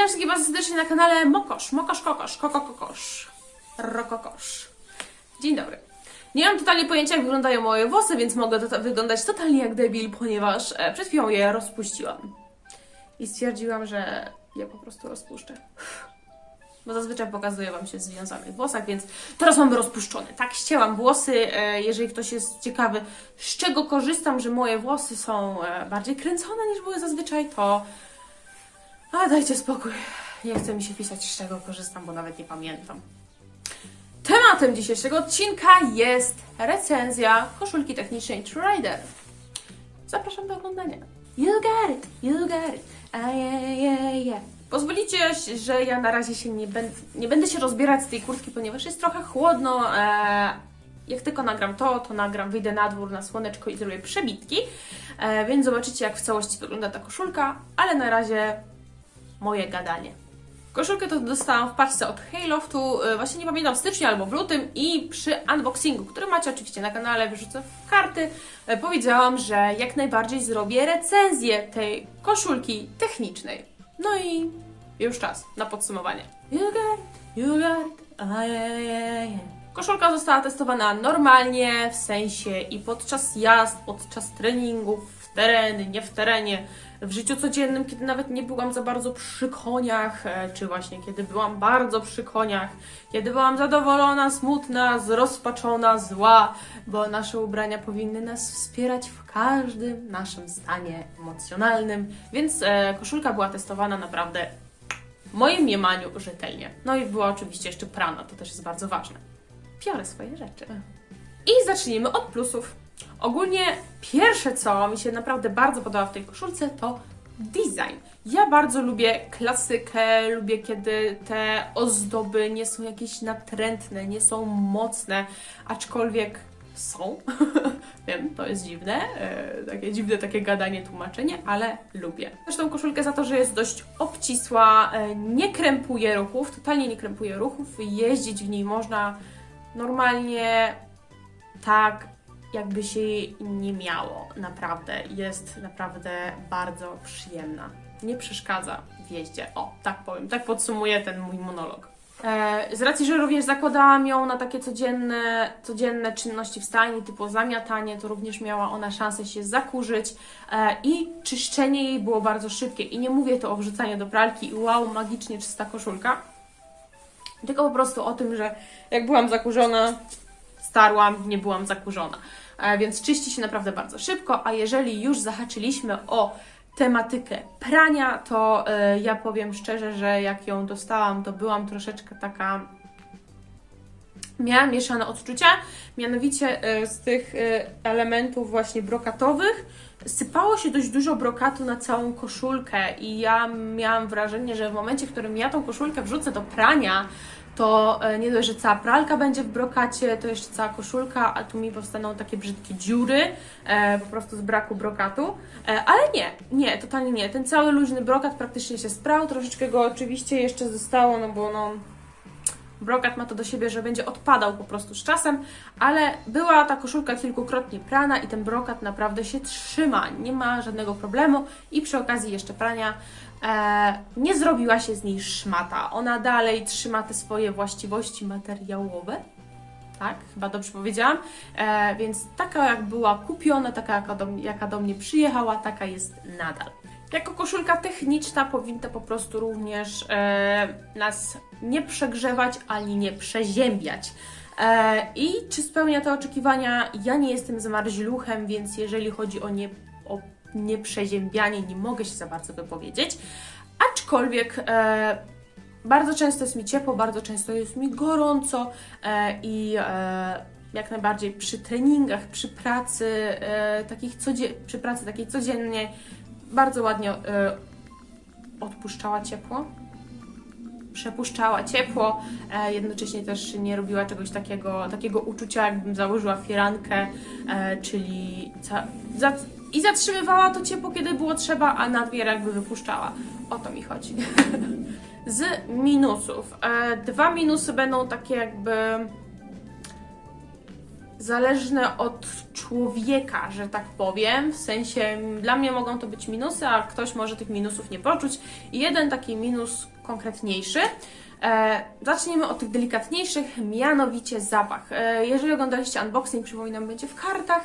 Witam wszystkich bardzo serdecznie na kanale Mokosz, Mokosz Kokosz, Koko Kokosz, Rokokosz. Dzień dobry. Nie mam totalnie pojęcia, jak wyglądają moje włosy, więc mogę to wyglądać totalnie jak debil, ponieważ e, przed chwilą je rozpuściłam. I stwierdziłam, że je po prostu rozpuszczę. Bo zazwyczaj pokazuję Wam się w związanych włosach, więc teraz mamy rozpuszczone. Tak, ścięłam włosy. E, Jeżeli ktoś jest ciekawy, z czego korzystam, że moje włosy są e, bardziej kręcone niż były zazwyczaj, to a dajcie spokój. Nie chce mi się pisać, z czego korzystam, bo nawet nie pamiętam. Tematem dzisiejszego odcinka jest recenzja koszulki technicznej Trider. Zapraszam do oglądania. You got it, you got it. A, yeah, yeah, yeah. Pozwolicie, że ja na razie się nie, będę, nie będę się rozbierać z tej kurtki, ponieważ jest trochę chłodno. E, jak tylko nagram to, to nagram, wyjdę na dwór na słoneczko i zrobię przebitki. E, więc zobaczycie, jak w całości wygląda ta koszulka, ale na razie moje gadanie. Koszulkę to dostałam w paczce od Hayloftu, y, właśnie nie pamiętam, w styczniu albo w lutym i przy unboxingu, który macie oczywiście na kanale, wyrzucę w karty, y, powiedziałam, że jak najbardziej zrobię recenzję tej koszulki technicznej. No i już czas na podsumowanie. You got it, you got it, ah, yeah, yeah, yeah. Koszulka została testowana normalnie, w sensie i podczas jazd, podczas treningów, w terenie, nie w terenie, w życiu codziennym, kiedy nawet nie byłam za bardzo przy koniach, e, czy właśnie kiedy byłam bardzo przy koniach, kiedy byłam zadowolona, smutna, zrozpaczona, zła, bo nasze ubrania powinny nas wspierać w każdym naszym stanie emocjonalnym, więc e, koszulka była testowana naprawdę w moim mniemaniu rzetelnie. No i była oczywiście jeszcze prana, to też jest bardzo ważne. Biorę swoje rzeczy. I zacznijmy od plusów. Ogólnie pierwsze, co mi się naprawdę bardzo podoba w tej koszulce, to design. Ja bardzo lubię klasykę, lubię kiedy te ozdoby nie są jakieś natrętne, nie są mocne, aczkolwiek są. Wiem, to jest dziwne, e, takie dziwne takie gadanie, tłumaczenie, ale lubię. Zresztą koszulkę za to, że jest dość obcisła, e, nie krępuje ruchów, totalnie nie krępuje ruchów, jeździć w niej można normalnie tak, jakby się jej nie miało. Naprawdę. Jest naprawdę bardzo przyjemna. Nie przeszkadza w jeździe. O, tak powiem. Tak podsumuję ten mój monolog. E, z racji, że również zakładałam ją na takie codzienne, codzienne czynności w stajni, typu zamiatanie, to również miała ona szansę się zakurzyć e, i czyszczenie jej było bardzo szybkie. I nie mówię to o wrzucaniu do pralki i wow, magicznie czysta koszulka, tylko po prostu o tym, że jak byłam zakurzona, starłam, nie byłam zakurzona. E, Więc czyści się naprawdę bardzo szybko, a jeżeli już zahaczyliśmy o tematykę prania, to e, ja powiem szczerze, że jak ją dostałam, to byłam troszeczkę taka. Miałam mieszane odczucia, mianowicie e, z tych elementów właśnie brokatowych sypało się dość dużo brokatu na całą koszulkę i ja miałam wrażenie, że w momencie, w którym ja tą koszulkę wrzucę do prania, to e, nie dość, że cała pralka będzie w brokacie, to jeszcze cała koszulka, a tu mi powstaną takie brzydkie dziury, e, po prostu z braku brokatu. E, ale nie, nie, totalnie nie. Ten cały luźny brokat praktycznie się sprał, troszeczkę go oczywiście jeszcze zostało, no bo no... Brokat ma to do siebie, że będzie odpadał po prostu z czasem, ale była ta koszulka kilkukrotnie prana i ten brokat naprawdę się trzyma, nie ma żadnego problemu i przy okazji jeszcze prania nie zrobiła się z niej szmata. Ona dalej trzyma te swoje właściwości materiałowe. Tak, chyba dobrze powiedziałam. E, więc taka jak była kupiona, taka jaka do, jaka do mnie przyjechała, taka jest nadal. Jako koszulka techniczna powinna po prostu również e, nas nie przegrzewać ani nie przeziębiać. E, I czy spełnia te oczekiwania? Ja nie jestem zmarzluchem, więc jeżeli chodzi o, nie, o nieprzeziębianie, nie mogę się za bardzo wypowiedzieć. Aczkolwiek e, bardzo często jest mi ciepło, bardzo często jest mi gorąco e, i e, jak najbardziej przy treningach, przy pracy, e, takich przy pracy takiej codziennej bardzo ładnie e, odpuszczała ciepło. Przepuszczała ciepło, e, jednocześnie też nie robiła czegoś takiego, takiego uczucia, jakbym założyła firankę, e, czyli za, za, i zatrzymywała to ciepło, kiedy było trzeba, a nadmiar jakby wypuszczała. O to mi chodzi. Z minusów. E, dwa minusy będą takie jakby zależne od człowieka, że tak powiem. W sensie dla mnie mogą to być minusy, a ktoś może tych minusów nie poczuć. Jeden taki minus konkretniejszy. E, od tych delikatniejszych, mianowicie zapach. E, jeżeli oglądaliście unboxing, przypominam, będzie w kartach,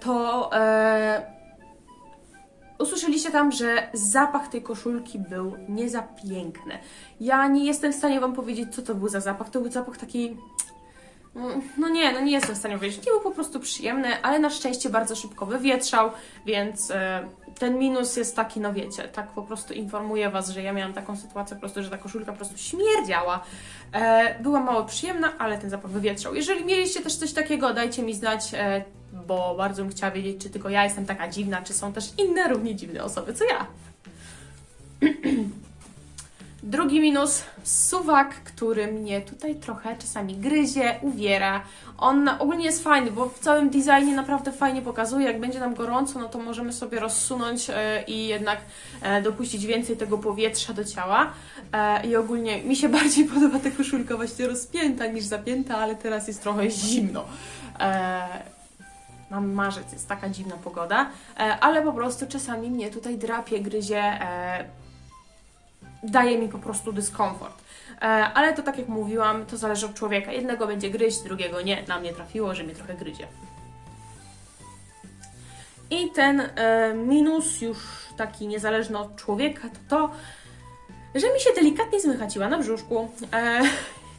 to e, usłyszeliście tam, że zapach tej koszulki był nie za piękny. Ja nie jestem w stanie Wam powiedzieć, co to był za zapach. To był zapach taki. mm, No nie, no nie jestem w stanie powiedzieć. Nie był po prostu przyjemny, ale na szczęście bardzo szybko wywietrzał, więc e, ten minus jest taki, no wiecie, tak po prostu informuję Was, że ja miałam taką sytuację po prostu, że ta koszulka po prostu śmierdziała. E, była mało przyjemna, ale ten zapach wywietrzał. Jeżeli mieliście też coś takiego, dajcie mi znać, e, bo bardzo bym chciała wiedzieć, czy tylko ja jestem taka dziwna, czy są też inne równie dziwne osoby, co ja. Drugi minus, suwak, który mnie tutaj trochę czasami gryzie, uwiera. On ogólnie jest fajny, bo w całym designie naprawdę fajnie pokazuje. Jak będzie nam gorąco, no to możemy sobie rozsunąć e, i jednak e, dopuścić więcej tego powietrza do ciała. E, I ogólnie mi się bardziej podoba ta koszulka właśnie rozpięta niż zapięta, ale teraz jest trochę zimno. Mam marzec, jest taka dziwna pogoda, e, ale po prostu czasami mnie tutaj drapie, gryzie, e, daje mi po prostu dyskomfort. E, ale to tak jak mówiłam, to zależy od człowieka. Jednego będzie gryźć, drugiego nie. Na mnie trafiło, że mnie trochę gryzie. I ten minus już taki niezależny od człowieka to to, że mi się delikatnie zmychaciła na brzuszku. E,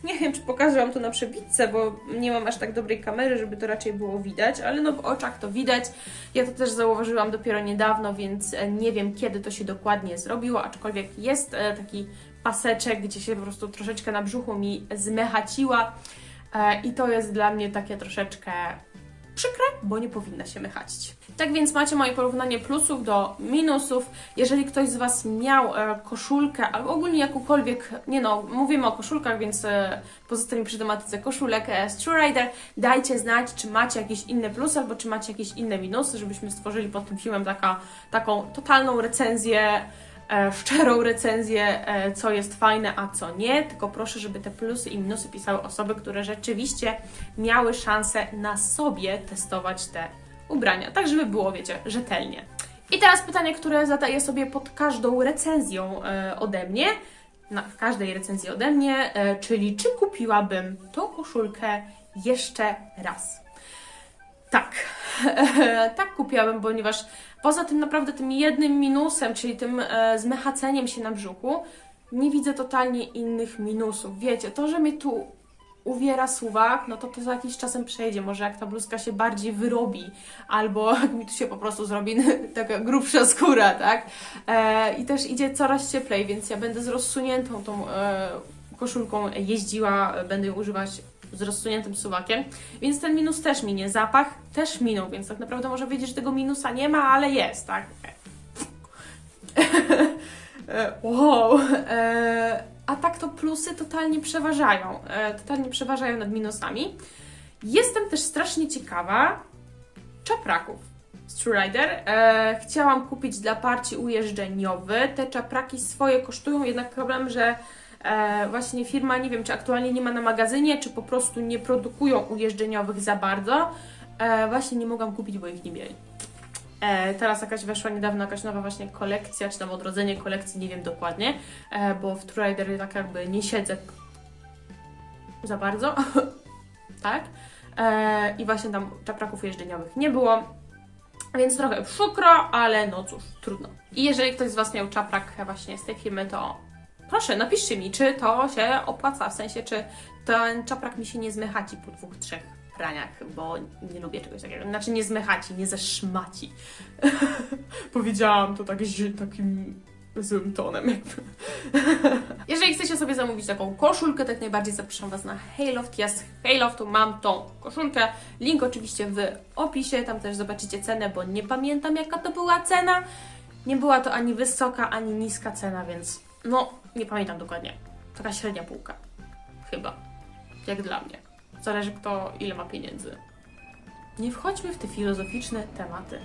nie wiem, czy pokażę Wam to na przebitce, bo nie mam aż tak dobrej kamery, żeby to raczej było widać, ale no w oczach to widać. Ja to też zauważyłam dopiero niedawno, więc e, nie wiem, kiedy to się dokładnie zrobiło, aczkolwiek jest e, taki paseczek, gdzie się po prostu troszeczkę na brzuchu mi zmechaciła e, i to jest dla mnie takie troszeczkę bo nie powinna się mychacić. Tak więc macie moje porównanie plusów do minusów. Jeżeli ktoś z Was miał e, koszulkę, albo ogólnie jakąkolwiek, nie no, mówimy o koszulkach, więc e, pozostańmy przy tematyce koszulek e, z True Rider, dajcie znać, czy macie jakieś inne plusy, albo czy macie jakieś inne minusy, żebyśmy stworzyli pod tym filmem taka, taką totalną recenzję, szczerą recenzję, e, co jest fajne, a co nie. Tylko proszę, żeby te plusy i minusy pisały osoby, które rzeczywiście miały szansę na sobie testować te ubrania, tak żeby było, wiecie, rzetelnie. I teraz pytanie, które zadaję sobie pod każdą recenzją e, ode mnie, w każdej recenzji ode mnie, e, czyli czy kupiłabym tą koszulkę jeszcze raz? Tak, tak kupiłabym, ponieważ poza tym naprawdę tym jednym minusem, czyli tym e, zmechaceniem się na brzuchu, nie widzę totalnie innych minusów. Wiecie, to, że mnie tu uwiera suwak, no to to za jakiś czasem przejdzie. Może jak ta bluzka się bardziej wyrobi, albo jak mi tu się po prostu zrobi taka grubsza skóra, tak? E, I też idzie coraz cieplej, więc ja będę z rozsuniętą tą e, koszulką jeździła, będę ją używać z rozsuniętym suwakiem, więc ten minus też minie. Zapach też minął, więc tak naprawdę można powiedzieć, że tego minusa nie ma, ale jest, tak? E, wow. E, a tak to plusy totalnie przeważają. E, totalnie przeważają nad minusami. Jestem też strasznie ciekawa czapraków Rider. E, chciałam kupić dla parci ujeżdżeniowy. Te czapraki swoje kosztują, jednak problem, że e, właśnie firma, nie wiem, czy aktualnie nie ma na magazynie, czy po prostu nie produkują ujeżdżeniowych za bardzo. E, właśnie nie mogłam kupić, bo ich nie mieli. E, teraz jakaś weszła niedawno jakaś nowa właśnie kolekcja, czy tam odrodzenie kolekcji, nie wiem dokładnie, e, bo w True Rider tak jakby nie siedzę za bardzo, tak? E, I właśnie tam czapraków jeżdżeniowych nie było, więc trochę przykro, ale no cóż, trudno. I jeżeli ktoś z Was miał czaprak właśnie z tej firmy, to proszę, napiszcie mi, czy to się opłaca, w sensie, czy ten czaprak mi się nie zmychaci po dwóch, trzech praniach, bo nie lubię czegoś takiego. Znaczy nie zmychaci, nie zeszmaci. Powiedziałam to tak, takim złym tonem. Jakby. Jeżeli chcecie sobie zamówić taką koszulkę, tak najbardziej zapraszam Was na Hayloft. Ja z Hayloftu mam tą koszulkę. Link oczywiście w opisie, tam też zobaczycie cenę, bo nie pamiętam jaka to była cena. Nie była to ani wysoka, ani niska cena, więc no, nie pamiętam dokładnie. Taka średnia półka. Chyba. Jak dla mnie. Zależy kto ile ma pieniędzy. Nie wchodźmy w te filozoficzne tematy.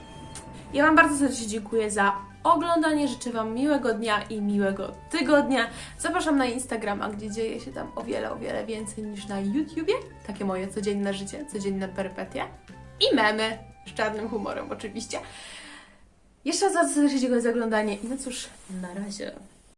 Ja Wam bardzo serdecznie dziękuję za oglądanie. Życzę Wam miłego dnia i miłego tygodnia. Zapraszam na Instagrama, gdzie dzieje się tam o wiele, o wiele więcej niż na YouTubie. Takie moje codzienne życie, codzienne perypetie. I memy z czarnym humorem oczywiście. Jeszcze raz bardzo serdecznie dziękuję za oglądanie no cóż, na razie.